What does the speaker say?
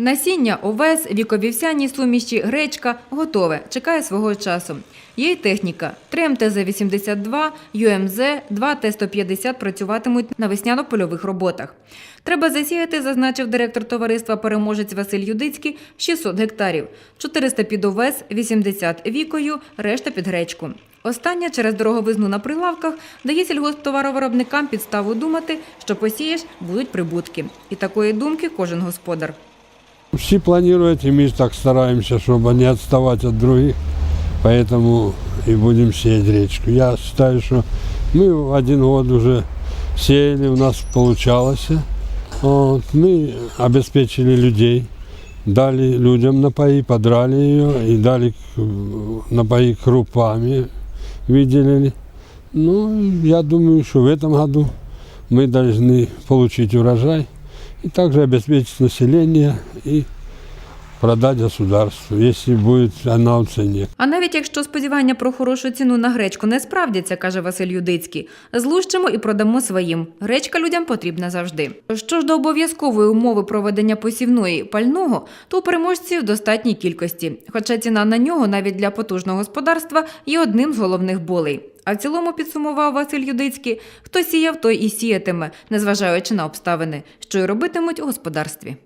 Насіння, овес, віковівсяні суміші, гречка готове, чекає свого часу. Є й техніка. 3 МТЗ-82, ЮМЗ, 2 Т-150 працюватимуть на весняно-польових роботах. Треба засіяти, зазначив директор товариства «Переможець» Василь Юдицький, 600 гектарів. 400 під овес, 80 вікою, решта під гречку. Остання через дороговизну на прилавках дає сільгосптоваровиробникам підставу думати, що посієш – будуть прибутки. І такої думки кожен господар. Все планируют, и мы так стараемся, чтобы не отставать от других. Поэтому и будем сеять речку. Я считаю, что мы в один год уже сеяли, у нас получалось. Вот, мы обеспечили людей, дали людям напои, подрали ее и дали напои крупами, выделили. Ну, я думаю, что в этом году мы должны получить урожай и также обеспечить население и продать государству, если будет она в цене. А навіть якщо сподівання про хорошу ціну на гречку не справдяться, каже Василь Юдицький, злущимо і продамо своїм. Гречка людям потрібна завжди. Що ж до обов'язкової умови проведення посівної пального, то у переможців достатній кількості. Хоча ціна на нього навіть для потужного господарства є одним з головних болей. А в цілому підсумував Василь Юдицький, хто сіяв, той і сіятиме, незважаючи на обставини, що й робитимуть у господарстві.